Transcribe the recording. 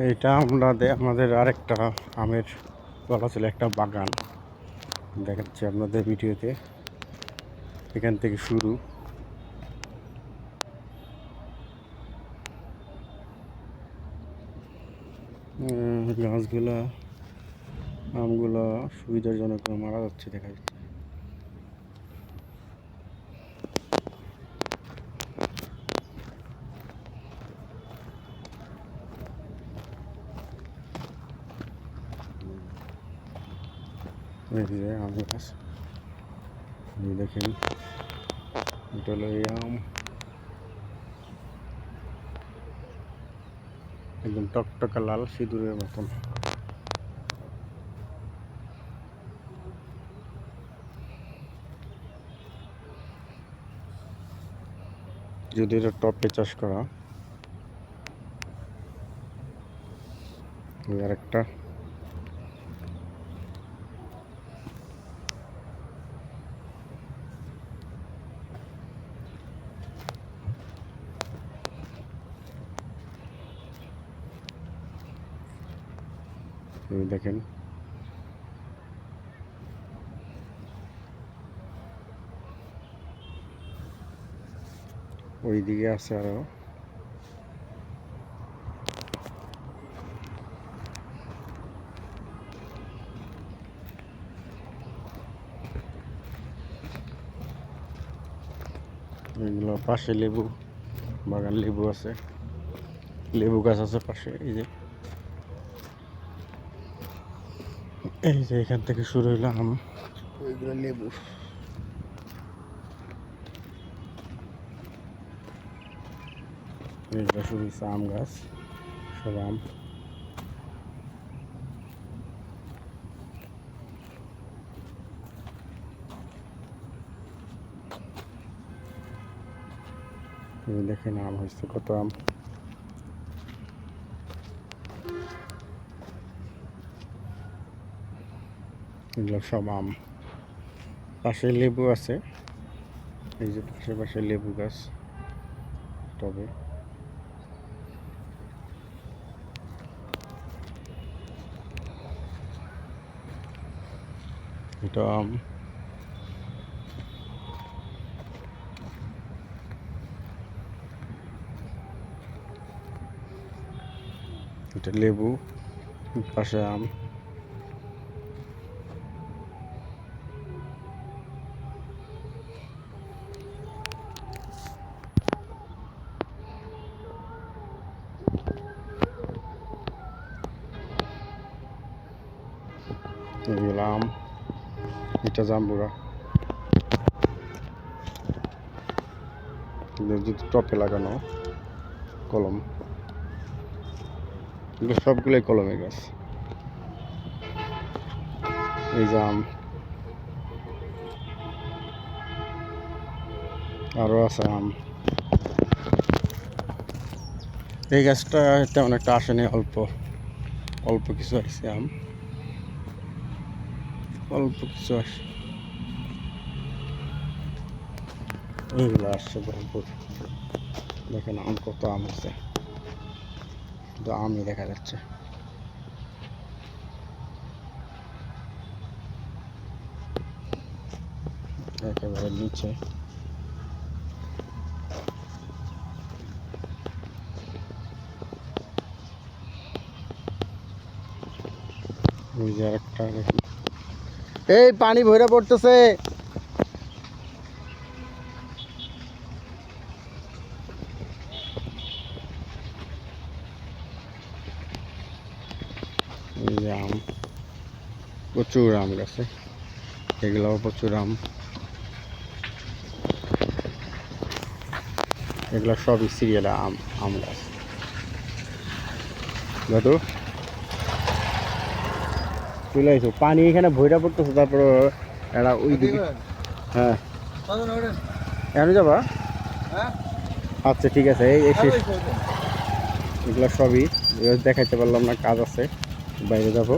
এইটা আমরা আমাদের আরেকটা আমের বলা ছিল, একটা বাগান। দেখাচ্ছি আপনাদের ভিডিওতে। এখান থেকে শুরু। গাছগুলা, আমগুলা সুবিধাজনক মারা যাচ্ছে, দেখা যাচ্ছে। এই যে আম গাছ এই দেখেন এটা হলো এই আম একদম টকটকা লাল সিঁদুরের মতন যদি এটা টপে চাষ করা এই আরেকটা এই দেখেন। ওইদিকে আছে আরও। এগুলো পাশে লেবু, বাগান লেবু আছে। লেবু গাছ আছে পাশে, এই যে। এই যে এখান থেকে শুরু হইল আম। ওইগুলো লেবু। এইগুলো শুরু হয়েছে আম গাছ সব আম। দেখেন আম হয়েছে কত আম। সব আম। পাশে লেবু আছে। এই যে পাশে পাশে লেবু গাছ। তবে। এটা আম। এটা লেবু। পাশে আম। এগুলো আম এটা জাম্বুরা যদি টপে লাগানো কলম এগুলো সবগুলোই কলমের গাছ এই যে আম আছে আম এই গাছটা তেমন একটা আসেনি, অল্প অল্প কিছু আছে আম অল্প কিছু আসে। এইগুলো আসছে ভরপুর দেখেন আম কত আম আছে। শুধু আমই দেখা যাচ্ছে। একেবারে নিচে। ওই যে আরেকটা দেখেন এই পানি ভরে পড়তেছে। আম। প্রচুর আম গাছে। এগুলাও প্রচুর আম। এগুলো সবই সিরিয়াল আম আম গাছ। দাদু? চলে আসো পানি এখানে ভৈরা পড়তেছে তারপর এরা ওই দিকে। হ্যাঁ। এখানে যাবা? আচ্ছা ঠিক আছে এই এই এগুলো সবই। দেখাইতে পারলাম না কাজ আছে। বাইরে যাব।